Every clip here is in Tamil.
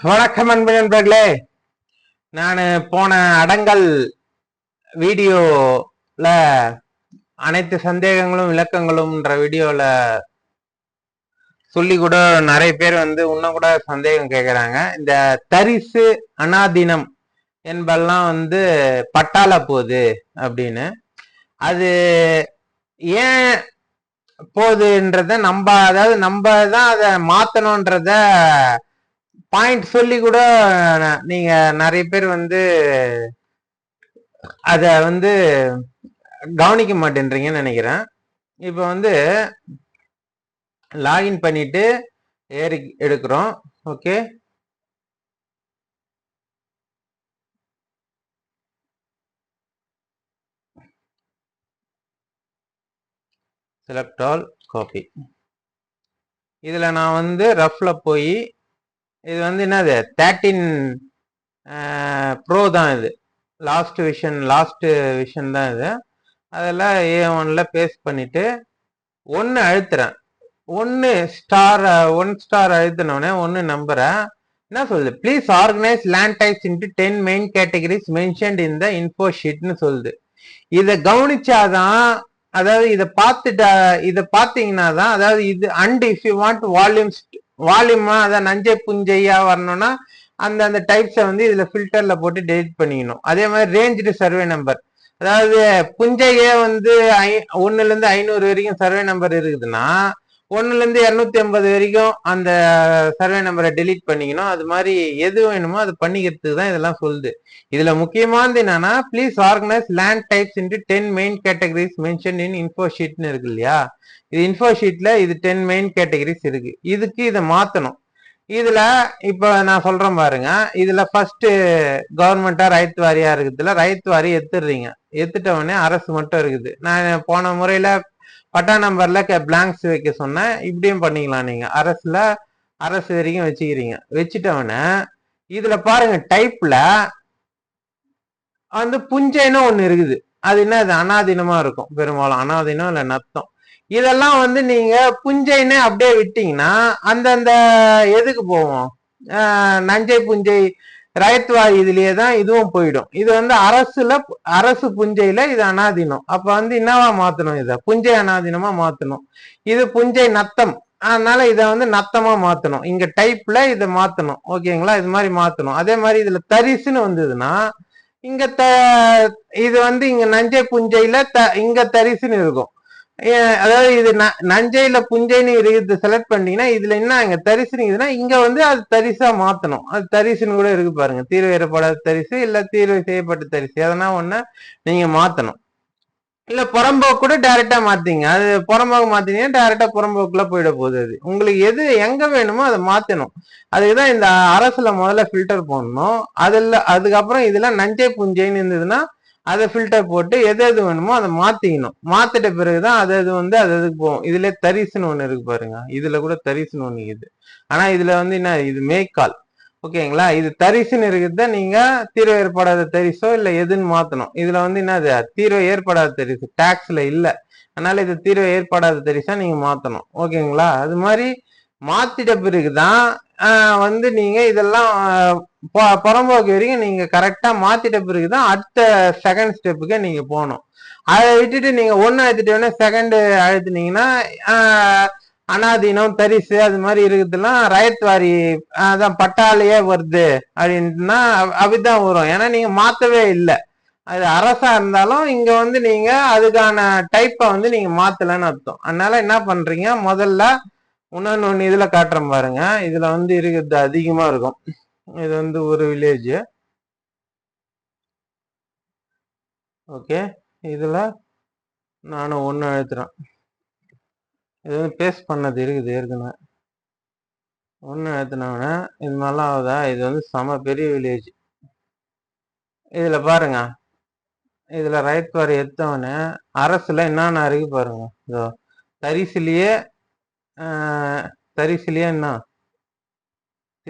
வணக்கம் அன்பு நண்பர்களே. நான் போன அடங்கல் வீடியோல அனைத்து சந்தேகங்களும் விளக்கங்களும்ன்ற வீடியோல சொல்லி கூட நிறைய பேர் வந்து இன்னும் கூட சந்தேகம் கேட்குறாங்க இந்த தரிசு அனாதீனம் என்பெல்லாம் வந்து பட்டால போகுது அப்படின்னு. அது ஏன் போகுதுன்றத நம்ம அதாவது நம்ம தான் அதை மாற்றணுன்றத பாயிண்ட் சொல்லி கூட நீங்க நிறைய பேர் வந்து அத வந்து கவனிக்க மாட்டேன்றீங்கன்னு நினைக்கிறேன். இப்போ வந்து லாகின் பண்ணிட்டு ஏறி எடுக்கிறோம். ஓகே செலக்ட் ஆல் காப்பி இதில் நான் வந்து ரஃப்ல போய் இது வந்து என்னது? தேர்ட்டின் ப்ரோ தான் இது. லாஸ்ட் விஷன் லாஸ்ட் விஷன் தான் இது. அதெல்லாம் ஏ ஒன்ல பேஸ்ட் பண்ணிட்டு ஒன்று அழுத்துறேன். ஒன்று ஸ்டார் ஒன் ஸ்டார் அழுத்தினோடனே ஒன்று நம்புறேன். என்ன சொல்லுது? Please organise land types into ten main categories mentioned in the info ஷீட்னு சொல்லுது. இதை கவனிச்சாதான் அதாவது இதை பார்த்துட்டா இதை பார்த்தீங்கன்னா தான் அதாவது இது and if you want volumes வால்யூமா அதான் நஞ்சை புஞ்சையா வரணும்னா அந்த அந்த டைப்ஸை வந்து இதுல ஃபில்டர்ல போட்டு டெலிட் பண்ணிக்கணும். அதே மாதிரி ரேஞ்சு சர்வே நம்பர் அதாவது புஞ்சையே வந்து ஐ ஒன்னுல இருந்து ஐநூறு வரைக்கும் சர்வே நம்பர் இருக்குதுன்னா ஒன்னுல இருந்து ஐம்பது வரைக்கும் அந்த சர்வே நம்பரை டெலீட் பண்ணிக்கணும் அது மாதிரி எது வேணுமோ அது பண்ணிக்கிறதுக்கு தான் இதெல்லாம் சொல்லுது. இதுல முக்கியமானது என்னன்னா please organise land types into ten main categories mention in info ஷீட்னு இருக்கு இல்லையா? இது இன்ஃபோ ஷீட்ல இது டென் மெயின் கேட்டகரிஸ் இருக்கு. இதுக்கு இதை மாத்தணும். இதுல இப்ப நான் சொல்றேன் பாருங்க. இதுல ஃபர்ஸ்ட் கவர்மெண்டா ரைத் வாரியா இருக்குதுல ரைத் வாரி எடுத்துடுறீங்க. எடுத்துட்ட அரசு மட்டும் இருக்குது. நான் போன முறையில பட்டா நம்பர்ல பிளாங்க்ஸ் வைக்க சொன்னேன் இப்படியும் பண்ணிக்கலாம் நீங்க. அரசுல அரசு வரைக்கும் வச்சுக்கிறீங்க. வச்சுட்டவனே இதுல பாருங்க டைப்ல வந்து புஞ்சைன்னு ஒண்ணு இருக்குது. அது என்ன அது அனாதீனமா இருக்கும். பெரும்பாலும் அனாதீனம் இல்ல நத்தம். இதெல்லாம் வந்து நீங்க புஞ்சைன்னு அப்படியே விட்டீங்கன்னா அந்தந்த எதுக்கு போவோம்? நஞ்சை புஞ்சை ரயத்வா இதுலயே தான் இதுவும் போயிடும். இது வந்து அரசுல அரசு புஞ்சையில இது அனாதீனம். அப்ப வந்து என்னவா மாத்தணும் இத? புஞ்சை அனாதீனமா மாத்தணும். இது புஞ்சை நத்தம். அதனால இதை வந்து நத்தமா மாத்தணும். இங்க டைப்ல இதை மாத்தணும். ஓகேங்களா இது மாதிரி மாத்தணும். அதே மாதிரி இதுல தரிசுன்னு வந்ததுன்னா இங்க த இது வந்து இங்க நஞ்சை புஞ்சையில த இங்க தரிசுன்னு இருக்கும். அதாவது இது நஞ்சையில புஞ்சைன்னு இருக்குது செலக்ட் பண்ணீங்கன்னா இதுல என்ன இங்க தரிசுன்னு இங்க வந்து அது தரிசா மாத்தணும். அது தரிசுன்னு கூட இருக்கு பாருங்க. தீர்வு ஏற்படாத தரிசு இல்ல தீர்வு செய்யப்பட்ட தரிசு. எதனா ஒண்ணு நீங்க மாத்தணும். இல்ல புறம்போக்கு கூட டைரக்டா மாத்தீங்க. அது புறம்போக்கு மாத்தீங்கன்னா டைரக்டா புறம்போக்குள்ள போயிட போகுது அது. உங்களுக்கு எது எங்க வேணுமோ அதை மாத்தணும். அதுக்குதான் இந்த அரசுல முதல்ல ஃபில்டர் போடணும். அதுல அதுக்கப்புறம் இதெல்லாம் நஞ்சை புஞ்சைன்னு இருந்ததுன்னா அதை ஃபில்டர் போட்டு எது எது வேணுமோ அதை மாத்திக்கணும். மாத்திட்ட பிறகுதான் அது அது வந்து அது அதுக்கு போகும். இதுல தரிசுன்னு ஒண்ணு இருக்கு பாருங்க. இதுல கூட தரிசுன்னு ஒண்ணு இருக்குது. ஆனா இதுல வந்து என்ன இது மேய்க்கால் ஓகேங்களா இது தரிசுன்னு இருக்குத நீங்க தீர்வு ஏற்படாத தரிசோ இல்ல எதுன்னு மாத்தணும். இதுல வந்து என்னது தீர்வு ஏற்படாத தரிசு. டாக்ஸ்ல இல்ல. அதனால இது தீர்வு ஏற்படாத தரிசா நீங்க மாத்தணும். ஓகேங்களா அது மாதிரி மாத்திட்ட பிறகுதான் வந்து நீங்க இதெல்லாம் புறம்போக்கு வரைக்கும் நீங்க கரெக்டா மாத்திட்ட பிறகுதான் அடுத்த செகண்ட் ஸ்டெப்புக்கு நீங்க போகணும். அதை விட்டுட்டு நீங்க ஒன்னு அழுத்திட்டோன்னே செகண்ட் அழுத்தினீங்கன்னா அனாதீனம் தரிசு அது மாதிரி இருக்குதுலாம் ரயத் வாரி அதான் பட்டாலேயே வருது அப்படின்னா அப்படிதான் வரும். ஏன்னா நீங்க மாத்தவே இல்லை. அது அரசா இருந்தாலும் இங்க வந்து நீங்க அதுக்கான டைப்பை வந்து நீங்க மாத்தலன்னு அர்த்தம். அதனால என்ன பண்றீங்க? முதல்ல இன்னொன்னு ஒன்று இதுல காட்டுறேன் பாருங்க. இதுல வந்து இருக்கிறது அதிகமா இருக்கும். இது வந்து ஒரு வில்லேஜ் ஓகே இதில் நானும் ஒன்று அழுத்துறேன். இது வந்து பேஸ்ட் பண்ணது இருக்குது ஏற்கனவே. ஒன்று அழுத்தினோடனே இது நல்லா ஆகுதா இது வந்து செம பெரிய வில்லேஜ் இதில் பாருங்க. இதில் ரைட் பார் எடுத்தவொடனே அரசில் என்னென்ன இருக்கு பாருங்க. இதோ தரிசிலேயே தரிசிலேயே என்ன?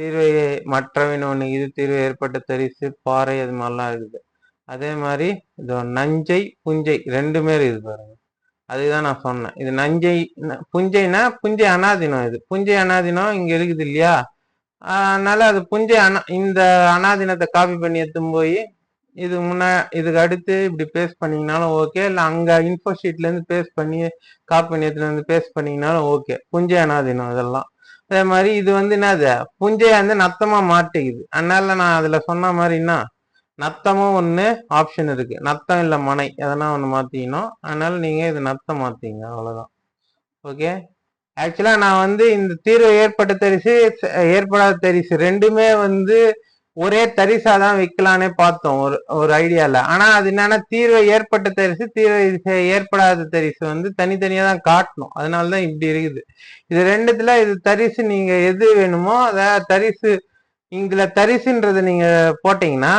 தீர்வை மற்றவின் ஒன்று இது தீர்வு ஏற்பட்ட தரிசு பாறை அது மாதிரிலாம் இருக்குது. அதே மாதிரி இது நஞ்சை புஞ்சை ரெண்டுமே இருக்குது பாருங்க. அதுதான் நான் சொன்னேன். இது நஞ்சை புஞ்சைனா புஞ்சை அனாதினம் இது. புஞ்சை அனாதினம் இங்க இருக்குது இல்லையா? அதனால அது புஞ்சை அனா இந்த அனாதினத்தை காப்பி பண்ணி எடுத்துன்னு போய் இது முன்ன இதுக்கு அடுத்து இப்படி பேஸ்ட் பண்ணிங்கனாலும் ஓகே இல்லை அங்கே இன்ஃபோ ஷீட்லேருந்து பேஸ்ட் பண்ணி காப்பி பண்ணி எடுத்துன்னு வந்து பேஸ்ட் பண்ணீங்கனாலும் ஓகே புஞ்சை அனாதினம் இதெல்லாம் அதே மாதிரி இது வந்து என்னது? புஞ்சையை வந்து நத்தமாக மாட்டிக்குது. அதனால நான் அதில் சொன்ன மாதிரின்னா நத்தமும் ஒன்று ஆப்ஷன் இருக்கு. நத்தம் இல்லை மனை. எதனா ஒன்று மாற்றிக்கணும் அதனால நீங்கள் இது நத்தம் மாற்றிங்க அவ்வளோதான் ஓகே ஆக்சுவலா நான் வந்து இந்த தீர்வு ஏற்பட்ட தரிசு ஏற்படாத தரிசு ரெண்டுமே வந்து ஒரே தரிசா தான் விற்கலான்னு பார்த்தோம் ஒரு ஒரு ஐடியால. ஆனா அது என்னன்னா தீர்வை ஏற்பட்ட தரிசு தீர்வை ஏற்படாத தரிசு வந்து தனித்தனியா தான் காட்டணும். அதனாலதான் இப்படி இருக்குது. இது ரெண்டுத்துல இது தரிசு நீங்க எது வேணுமோ அத தரிசு இதுல தரிசுன்றதை நீங்க போட்டீங்கன்னா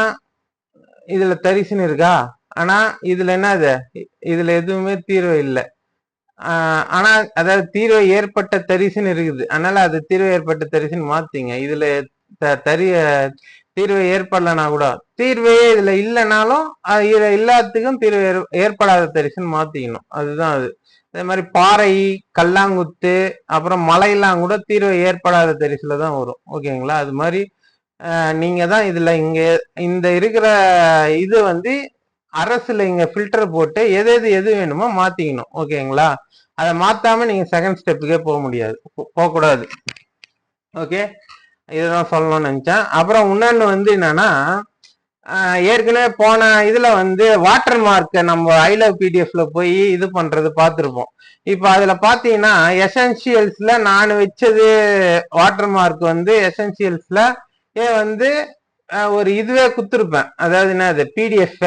இதுல தரிசுன்னு இருக்கா? ஆனா இதுல என்னது இதுல எதுவுமே தீர்வு இல்லை. ஆஹ் ஆனா அதாவது தீர்வு ஏற்பட்ட தரிசுன்னு இருக்குது. அதனால அது தீர்வு ஏற்பட்ட தரிசுன்னு மாத்தீங்க. இதுல த- தீர்வு ஏற்படலைன்னா கூட தீர்வே இதுல இல்லைனாலும் அது இதுல எல்லாத்துக்கும் தீர்வு ஏற்படாத தரிசுன்னு மாத்திக்கணும். அதுதான் அது. அதே மாதிரி பாறை கல்லாங்குத்து அப்புறம் மலையெல்லாம் கூட தீர்வு ஏற்படாத தரிசுல தான் வரும். ஓகேங்களா? அது மாதிரி நீங்க தான் இதுல இங்க இந்த இருக்கிற இது வந்து அரசுல இங்க ஃபில்டர் போட்டு எது எது எது வேணுமோ மாத்திக்கணும். ஓகேங்களா? அதை மாத்தாம நீங்க செகண்ட் ஸ்டெப்புக்கே போக முடியாது. போகக்கூடாது. ஓகே? இதுதான் சொல்லணும்னு நினைச்சேன். அப்புறம் இன்னொன்று வந்து என்னன்னா ஏற்கனவே போன இதுல வந்து வாட்டர் மார்க்கை நம்ம ஐ லவ் பிடிஎஃப்ல போய் இது பண்றது பார்த்துருப்போம் இப்போ அதுல பாத்தீங்கன்னா எசென்சியல்ஸ்ல நான் வச்சது வாட்டர் மார்க் வந்து எசென்சியல்ஸ்ல ஏ வந்து ஒரு இதுவே குத்துருப்பேன். அதாவது என்னது? பிடிஎஃப்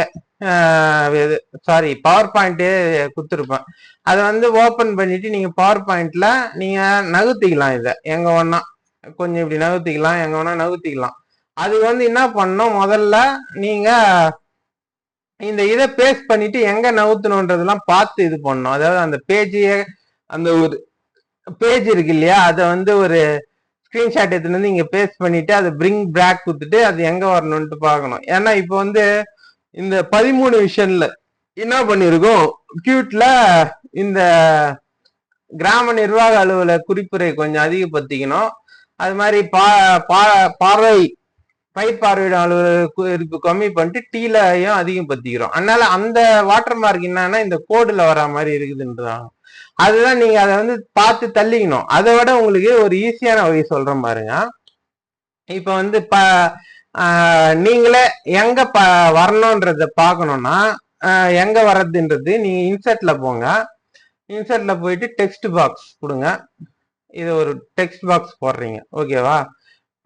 சாரி பவர் பாயிண்டே குத்துருப்பேன். அதை வந்து ஓப்பன் பண்ணிட்டு நீங்க பவர் பாயிண்ட்ல நீங்க நகர்த்திக்கலாம் இதை எங்க ஒன்னா. கொஞ்சம் இப்படி நகர்த்திக்கலாம் எங்க வேணா நகர்த்திக்கலாம். அது வந்து என்ன பண்ணணும் முதல்ல நீங்க இந்த இதை பேஸ்ட் பண்ணிட்டு எங்க நவுத்தணுன்றதெல்லாம் பார்த்து இது பண்ணணும். அதாவது அந்த பேஜையே அந்த ஒரு பேஜ் இருக்கு இல்லையா? அதை வந்து ஒரு ஸ்கிரீன்ஷாட் எடுத்துட்டு வந்து இங்க பேஸ்ட் பண்ணிட்டு அதை பிரிங் பேக் கொடுத்துட்டு அது எங்க வரணும்ட்டு பார்க்கணும். ஏன்னா இப்போ வந்து இந்த பதிமூணு விஷன்ல என்ன பண்ணிருக்கோம்? கியூட்ல இந்த கிராம நிர்வாக அலுவலர் குறிப்புரை கொஞ்சம் அதிகப்படுத்திக்கணும். அது மாதிரி பா பா- பார்வை பை பார்வையிட அளவு இருப்பு கம்மி பண்ணிட்டு டீலையும் அதிகப்படுத்திக்கிறோம் அதனால அந்த வாட்டர் மார்க் என்னன்னா இந்த கோடுல வர மாதிரி இருக்குதுன்றாங்க அதுதான் நீங்க அதை வந்து பார்த்து தள்ளிக்கணும். அதை விட உங்களுக்கு ஒரு ஈஸியான வழி சொல்றேன் பாருங்க. இப்ப வந்து ப நீங்களே எங்க ப வரணுன்றத பார்க்கணும்னா எங்க வர்றதுன்றது நீங்க இன்சர்ட்ல போங்க. இன்சர்ட்ல போயிட்டு டெக்ஸ்ட் பாக்ஸ் கொடுங்க. இது ஒரு டெக்ஸ்ட் பாக்ஸ் போடுறீங்க. ஓகேவா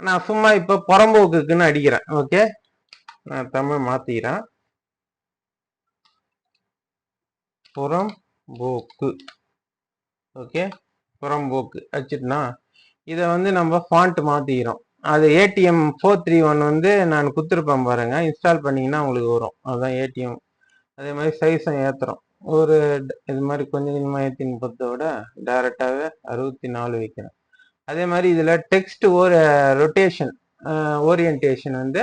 நான் சும்மா இப்போ புறம்போக்குக்குன்னு அடிக்கிறேன். ஓகே நான் தமிழ் மாத்திக்கிறேன். புறம்போக்கு. ஓகே புறம்போக்கு. வச்சுட்டுனா இதை வந்து நம்ம ஃபாண்ட் மாற்றிக்கிறோம் அது ஏடிஎம் ஃபோர் த்ரீ ஒன் வந்து நான் குத்துருப்பேன் பாருங்கள் இன்ஸ்டால் பண்ணீங்கன்னா உங்களுக்கு வரும். அதுதான் ஏடிஎம் அதே மாதிரி சைஸும் ஏற்றுறோம் ஒரு இது மாதிரி கொஞ்சம் கொஞ்சமாக ஏற்றி முப்பத்தை விட டைரெக்டாகவே அறுபத்தி நாலு வைக்கிறேன். அதே மாதிரி இதில் டெக்ஸ்ட் ஒரு ரொட்டேஷன் ஓரியன்டேஷன் வந்து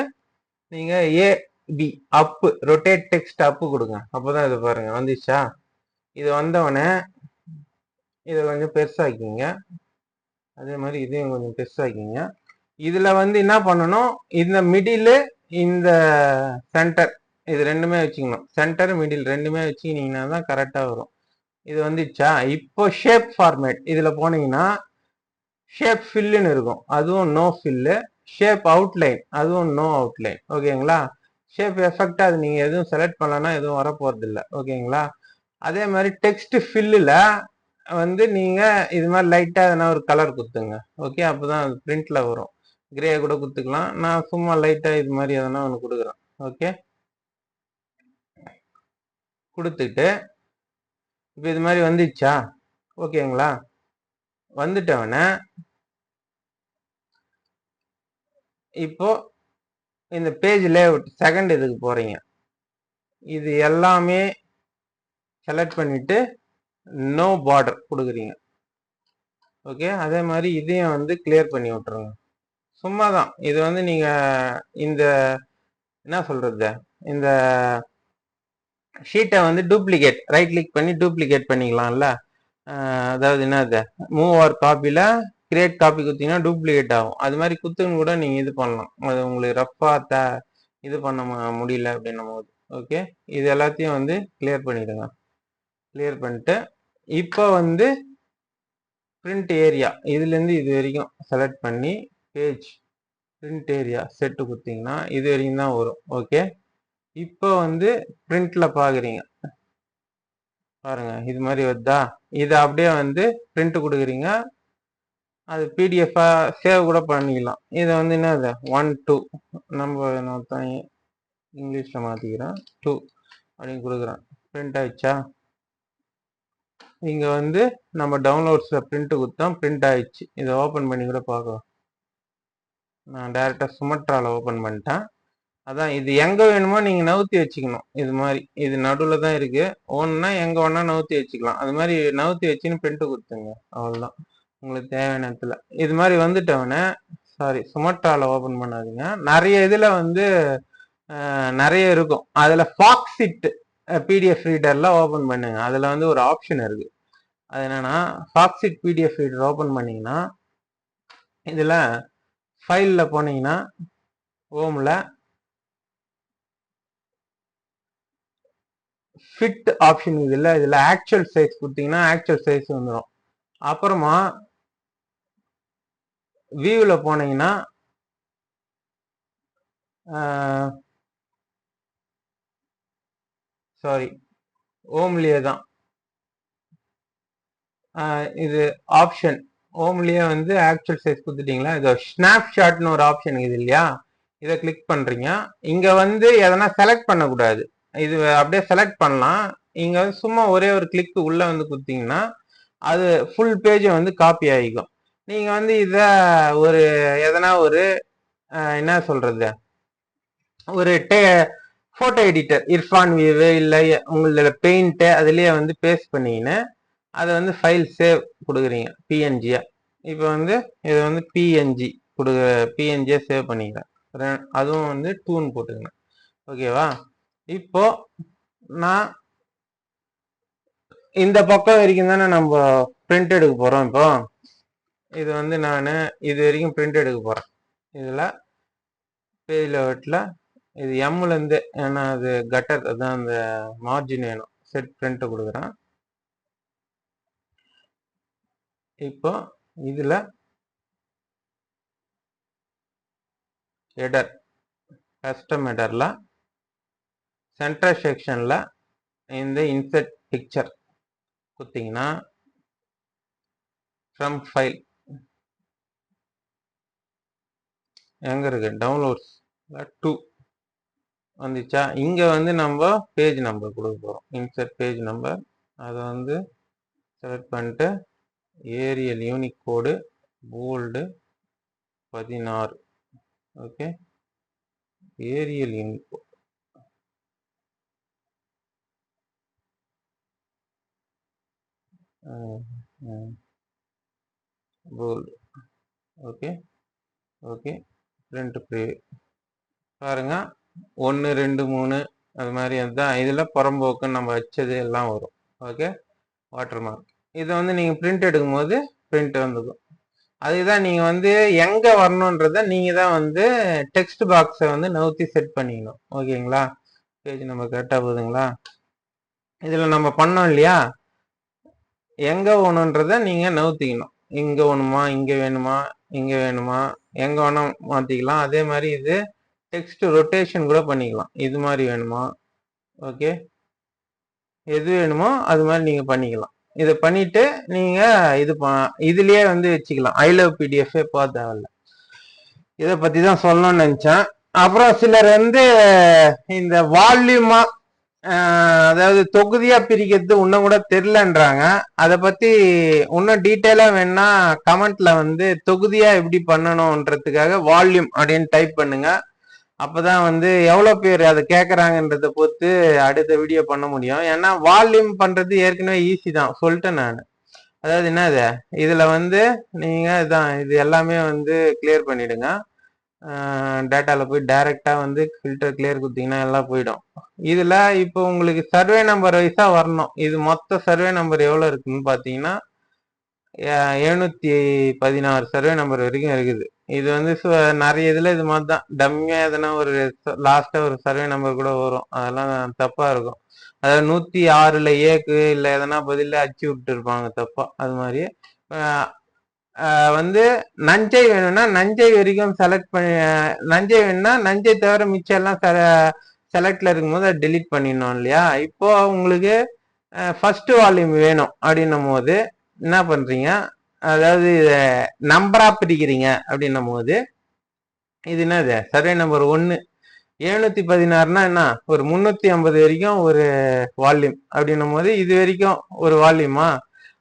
நீங்கள் A B up rotate text up கொடுங்க. அப்போ தான் இது பாருங்க வந்துச்சா? இது வந்தவொடனே இதை கொஞ்சம் பெருசாக்கிங்க. அதே மாதிரி இதையும் கொஞ்சம் பெருசாக்கிங்க. இதில் வந்து என்ன பண்ணணும்? இந்த மிடில் இந்த சென்டர் இது ரெண்டுமே வச்சுக்கணும். சென்டர் மிடில் ரெண்டுமே வச்சுக்கினீங்கன்னா தான் கரெக்டாக வரும். இது வந்துச்சா? இப்போ ஷேப் ஃபார்மேட் இதில் போனீங்கன்னா ஷேப் ஃபில்லுன்னு இருக்கும். அதுவும் நோ ஃபில்லு ஷேப் அவுட்லைன் அதுவும் நோ அவுட்லைன் ஓகேங்களா? ஷேப் எஃபெக்டாக அது நீங்கள் எதுவும் செலக்ட் பண்ணலன்னா எதுவும் வரப்போகிறது இல்லை ஓகேங்களா? அதே மாதிரி டெக்ஸ்ட் ஃபில்லில் வந்து நீங்கள் இது மாதிரி லைட்டாக எதனா ஒரு கலர் குத்துங்க. ஓகே? அப்பதான் அது பிரிண்டில் வரும். கிரே கூட குத்துக்கலாம். நான் சும்மா லைட்டாக இது மாதிரி எதனா ஒன்று கொடுக்குறேன். ஓகே? கொடுத்துட்டு இப்போ இது மாதிரி வந்துச்சா? ஓகேங்களா? வந்துட்டவன இப்போ இந்த பேஜ் லேஅவுட் செகண்ட் இதுக்கு போகிறீங்க இது எல்லாமே செலக்ட் பண்ணிவிட்டு நோ பார்டர் கொடுக்குறீங்க. ஓகே அதே மாதிரி இதையும் வந்து கிளியர் பண்ணி விட்டுருங்க. சும்மா தான் இது வந்து நீங்கள் இந்த என்ன சொல்கிறது இந்த ஷீட்டை வந்து டூப்ளிகேட் ரைட் கிளிக் பண்ணி டூப்ளிகேட் பண்ணிக்கலாம்ல. அதாவது என்னது? மூவ் ஆர் காப்பியில் கிரியேட் காப்பி குத்திங்கன்னா டூப்ளிகேட் ஆகும். அது மாதிரி குத்துன்னு கூட நீங்கள் இது பண்ணலாம். அது உங்களுக்கு ரஃப்பாக த இது பண்ண முடியல அப்படின்னும் போது ஓகே இது எல்லாத்தையும் வந்து கிளியர் பண்ணிடுங்க. கிளியர் பண்ணிட்டு இப்போ வந்து பிரிண்ட் ஏரியா இதுலேருந்து இது வரைக்கும் செலக்ட் பண்ணி பேஜ் பிரிண்ட் ஏரியா செட்டு கொடுத்தீங்கன்னா இது வரைக்கும் தான் வரும். ஓகே இப்போ வந்து பிரிண்ட்ல பார்க்குறீங்க பாருங்க இது மாதிரி வருதா? இதை அப்படியே வந்து பிரிண்ட் கொடுக்குறீங்க. அது பிடிஎஃபா சேவ் கூட பண்ணிக்கலாம். இதை வந்து என்னது? ஒன் டூ நம்ம நான் தான் இங்கிலீஷில் மாற்றிக்கிறேன் டூ அப்படின்னு கொடுக்குறேன். பிரிண்ட் ஆயிடுச்சா? இங்கே வந்து நம்ம டவுன்லோட்ஸில் பிரிண்ட்டு கொடுத்தோம். பிரிண்ட் ஆயிடுச்சு. இதை ஓப்பன் பண்ணி கூட பார்க்கலாம். நான் டேரெக்டாக சுமட்ராவில் ஓப்பன் பண்ணிட்டேன். அதான் இது எங்கே வேணுமோ நீங்கள் நவுத்தி வச்சுக்கணும். இது மாதிரி இது நடுவில் தான் இருக்குது ஒன்றுனா எங்கே வேணா நவுத்தி வச்சுக்கலாம். அது மாதிரி நவுத்தி வச்சுன்னு பிரிண்ட் கொடுத்துங்க அவ்வளோதான் உங்களுக்கு தேவையான இடத்துல. இது மாதிரி வந்துட்டவொடனே சாரி சுமட்டால ஓப்பன் பண்ணாதீங்க. நிறைய இதில் வந்து நிறைய இருக்கும். அதில் ஃபாக்ஸிட் பிடிஎஃப் ரீடர்ல ஓப்பன் பண்ணுங்க. அதில் வந்து ஒரு ஆப்ஷன் இருக்கு. அது என்னன்னா ஃபாக்ஸிட் பிடிஎஃப் ரீடர் ஓப்பன் பண்ணீங்கன்னா இதில் ஃபைலில் போனீங்கன்னா ஓமில் ஃபிட் ஆப்ஷன் இதில் இதில் ஆக்சுவல் சைஸ் கொடுத்தீங்கன்னா ஆக்சுவல் சைஸ் வந்துடும் அப்புறமா வியூவில் போனீங்கன்னா சாரி ஓம்லியே தான். இது ஆப்ஷன் ஓம்லேயே வந்து ஆக்சுவல் சைஸ் கொடுத்துட்டீங்களா? இது ஸ்னாப்ஷாட்னு ஒரு ஆப்ஷன் இது இல்லையா? இதை கிளிக் பண்ணுறீங்க இங்கே வந்து எதனா செலக்ட் பண்ணக்கூடாது. இது அப்படியே செலக்ட் பண்ணலாம். இங்க வந்து சும்மா ஒரே ஒரு கிளிக் உள்ள வந்து கொடுத்தீங்கன்னா அது ஃபுல் பேஜை வந்து காப்பி ஆகிக்கும். நீங்க வந்து இத ஒரு எதனா ஒரு என்ன சொல்றது? ஒரு டே ஃபோட்டோ எடிட்டர் இர்ஃபான் வியூவு இல்லை உங்களோட பெயிண்ட்டு அதுலேயே வந்து பேஸ்ட் பண்ணிக்கின்னு அதை வந்து ஃபைல் சேவ் கொடுக்குறீங்க பிஎன்ஜியா இப்போ வந்து இதை வந்து பிஎன்ஜி கொடுக்க பிஎன்ஜியை சேவ் பண்ணிக்கிறேன். அதுவும் வந்து டூன் போட்டுக்கணும். ஓகேவா இப்போ நான் இந்த பக்கம் வரைக்கும் தானே நம்ம பிரிண்ட் எடுக்க போகிறோம் இப்போ. இது வந்து நான் இது வரைக்கும் பிரிண்ட் எடுக்க போகிறேன் இதில் பேஜ் லெவட்டில் இது எம்லேருந்து ஏன்னா அது கட்டர் அதான் அந்த மார்ஜின் வேணும். செட் பிரிண்ட் கொடுக்குறேன். இப்போ இதில் எடர் கஸ்டம் எடரில் சென்டர் செக்ஷனில் இந்த இன்செட் பிக்சர் கொடுத்தீங்கன்னா ஃப்ரம் ஃபைல் எங்கே இருக்கு? டவுன்லோட்ஸ் டூ வந்துச்சா? இங்கே வந்து நம்ம பேஜ் நம்பர் கொடுக்க போகிறோம் இன்செர்ட் பேஜ் நம்பர் அதை வந்து செலக்ட் பண்ணிட்டு ஏரியல் யூனிக் கோடு போல்டு பதினாறு. Okay Arial Unicode bold okay. Okay. Print pray பாருங்க. ஒன்று ரெண்டு மூணு அது மாதிரி அதுதான். இதில் புறம்போக்கு நம்ம வச்சது எல்லாம் வரும். ஓகே? வாட்டர் மார்க் இதை வந்து நீங்கள் பிரிண்ட் எடுக்கும்போது பிரிண்ட் வந்துக்கும். அதுதான் நீங்கள் வந்து எங்கே வரணுன்றத நீங்கள் தான் வந்து டெக்ஸ்ட் பாக்ஸை வந்து நவுத்தி செட் பண்ணிக்கணும். ஓகேங்களா? பேஜ் நம்ம கரெக்டாக போகுதுங்களா இதில் நம்ம பண்ணோம் இல்லையா? எங்கே ஒன்றுன்றதை நீங்கள் நவுத்திக்கணும் இங்கே வேணுமா இங்கே வேணுமா இங்கே வேணுமா எங்கே வேணா மாற்றிக்கலாம் அதே மாதிரி இது டெக்ஸ்ட் ரொட்டேஷன் கூட பண்ணிக்கலாம். இது மாதிரி வேணுமா? ஓகே எது வேணுமோ அது மாதிரி நீங்கள் பண்ணிக்கலாம். இதை பண்ணிட்டு நீங்கள் இது ப இதுலேயே வந்து வச்சுக்கலாம். ஐ லவ் பிடிஎஃபே போக தேவையில்ல. இதை பற்றி தான் சொல்லணும்னு நினச்சேன். அப்புறம் சிலர் வந்து இந்த வால்யூமாக அதாவது தொகுதியா பிரிக்கிறது இன்னும் கூட தெரிலன்றாங்க அதை பத்தி இன்னும் டீட்டெயிலா வேணா கமெண்ட்ல வந்து தொகுதியா எப்படி பண்ணணும்ன்றதுக்காக வால்யூம் அப்படின்னு டைப் பண்ணுங்க. அப்பதான் வந்து எவ்வளவு பேர் அதை கேக்குறாங்கன்றத பொறுத்து அடுத்த வீடியோ பண்ண முடியும். ஏன்னா வால்யூம் பண்றது ஏற்கனவே ஈஸி தான். சொல்லிட்டேன் நான். அதாவது என்னது? இதுல வந்து நீங்க இதான் இது எல்லாமே வந்து கிளியர் பண்ணிடுங்க. டேட்டாவில் போய் டைரெக்டாக வந்து ஃபில்டர் கிளியர் கொடுத்தீங்கன்னா எல்லாம் போயிடும். இதில் இப்போ உங்களுக்கு சர்வே நம்பர் வைஸாக வரணும். இது மொத்த சர்வே நம்பர் எவ்வளோ இருக்குன்னு பார்த்தீங்கன்னா எழுநூற்றி பதினாறு சர்வே நம்பர் வரைக்கும் இருக்குது. இது வந்து நிறைய இதில் இது மாதிரி தான் டம்மியாக எதனா ஒரு லாஸ்ட்டாக ஒரு சர்வே நம்பர் கூட வரும். அதெல்லாம் தப்பாக இருக்கும். அதாவது நூற்றி ஆறில் ஏக்கு இல்லை எதனா பதிலில் அச்சு விட்டுருப்பாங்க தப்பாக அது மாதிரி வந்து நஞ்சை வேணும்னா நஞ்சை வரைக்கும் செலக்ட் பண்ணி நஞ்சை வேணும்னா நஞ்சை தவிர மிச்சம் எல்லாம் செலக்ட்ல இருக்கும்போது அதை டெலிட் பண்ணிடணும் இல்லையா? இப்போ உங்களுக்கு ஃபர்ஸ்ட் வால்யூம் வேணும் அப்படின்னும் போது என்ன பண்றீங்க? அதாவது நம்பரா பிரிக்கிறீங்க அப்படின்னும் போது இது என்னது? சர்வே நம்பர் ஒன்று எழுநூத்தி பதினாறுனா என்ன? ஒரு முந்நூத்தி ஐம்பது வரைக்கும் ஒரு வால்யூம் அப்படின்னும் போது இது வரைக்கும் ஒரு வால்யூமா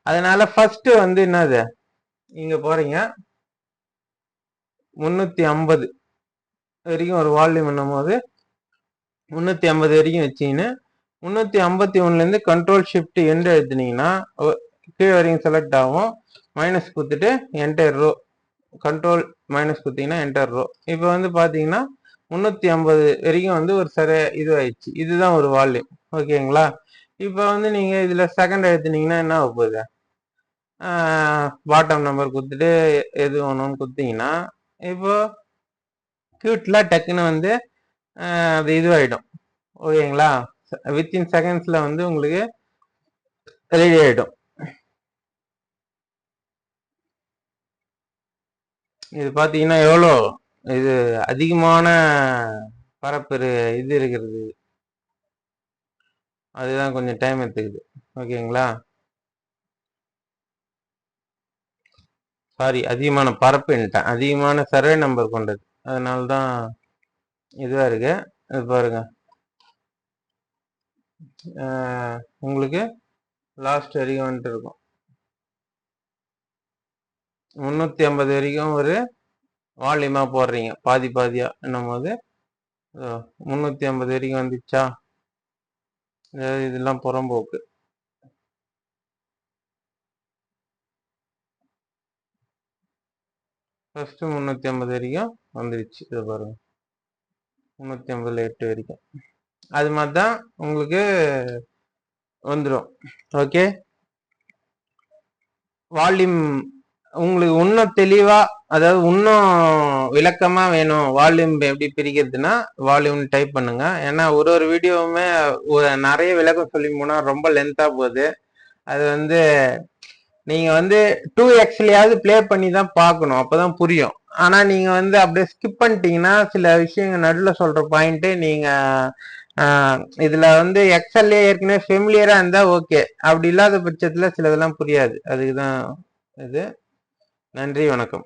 அதனால ஃபர்ஸ்ட் வந்து என்னது? இங்கே போகிறீங்க முந்நூற்றி ஐம்பது வரைக்கும் ஒரு வால்யூம் போது முந்நூற்றி ஐம்பது வரைக்கும் வச்சீங்கன்னு முந்நூற்றி ஐம்பத்தி ஒன்றுலேருந்து கண்ட்ரோல் ஷிஃப்ட் எண்டு எழுத்துனீங்கன்னா கீழே வரைக்கும் செலக்ட் ஆகும். மைனஸ் கொடுத்துட்டு என்டர் ரோ கண்ட்ரோல் மைனஸ் கொடுத்தீங்கன்னா என்டர் ரோ இப்போ வந்து பார்த்தீங்கன்னா முந்நூற்றி ஐம்பது வரைக்கும் வந்து ஒரு சரி இது இதுதான் ஒரு வால்யூம் ஓகேங்களா இப்போ வந்து நீங்கள் இதில் செகண்ட் எழுத்துனீங்கன்னா என்ன ஆக போகுது பாட்டம் நம்பர் கொடுத்துட்டு எது வேணும்னு கொடுத்தீங்கன்னா இப்போ க்யூட்டில் டக்குன்னு வந்து அது இதுவாகிடும் ஓகேங்களா? வித்தின் செகண்ட்ஸில் வந்து உங்களுக்கு ரெடி ஆகிடும் இது பார்த்தீங்கன்னா எவ்வளோ? இது அதிகமான பரப்பு இது இருக்கிறது. அதுதான் கொஞ்சம் டைம் எடுத்துக்குது. ஓகேங்களா? சாரி அதிகமான பரப்புன்ட்டேன் அதிகமான சர்வே நம்பர் கொண்டது. அதனால தான் இதுவாக இருக்கு. இது பாருங்க. உங்களுக்கு லாஸ்ட் வரைக்கும் வந்துட்டு இருக்கும். முந்நூற்றி ஐம்பது வரைக்கும் ஒரு வால்யூமா போடுறீங்க. பாதி பாதியாக என்னும் போது முந்நூற்றி ஐம்பது வரைக்கும் வந்துச்சா? இதெல்லாம் புறம்போக்கு. ஃபஸ்ட்டு முந்நூற்றி ஐம்பது வரைக்கும் வந்துருச்சு. இதை பாருங்கள் முந்நூற்றி ஐம்பதுல எட்டு வரைக்கும். அது மாதிரி தான் உங்களுக்கு வந்துடும் ஓகே வால்யூம் உங்களுக்கு இன்னும் தெளிவாக அதாவது இன்னும் விளக்கமாக வேணும். வால்யூம் எப்படி பிரிக்கிறதுனா வால்யூம் டைப் பண்ணுங்க. ஏன்னா ஒரு ஒரு வீடியோவுமே நிறைய விளக்கம் சொல்லி போனால் ரொம்ப லென்த்தாக போகுது. அது வந்து நீங்க வந்து டூ எக்ஸ்லயாவது ப்ளே பண்ணி தான் பார்க்கணும். அப்பதான் புரியும். ஆனா நீங்க வந்து அப்படியே ஸ்கிப் பண்ணிட்டீங்கன்னா சில விஷயங்கள் நடுவில் சொல்ற பாயிண்ட் நீங்க இதுல வந்து எக்ஸல்லே ஏற்கனவே ஃபெமிலியரா இருந்தா ஓகே அப்படி இல்லாத பட்சத்துல சிலதெல்லாம் புரியாது. அதுக்கு தான் இது. நன்றி வணக்கம்.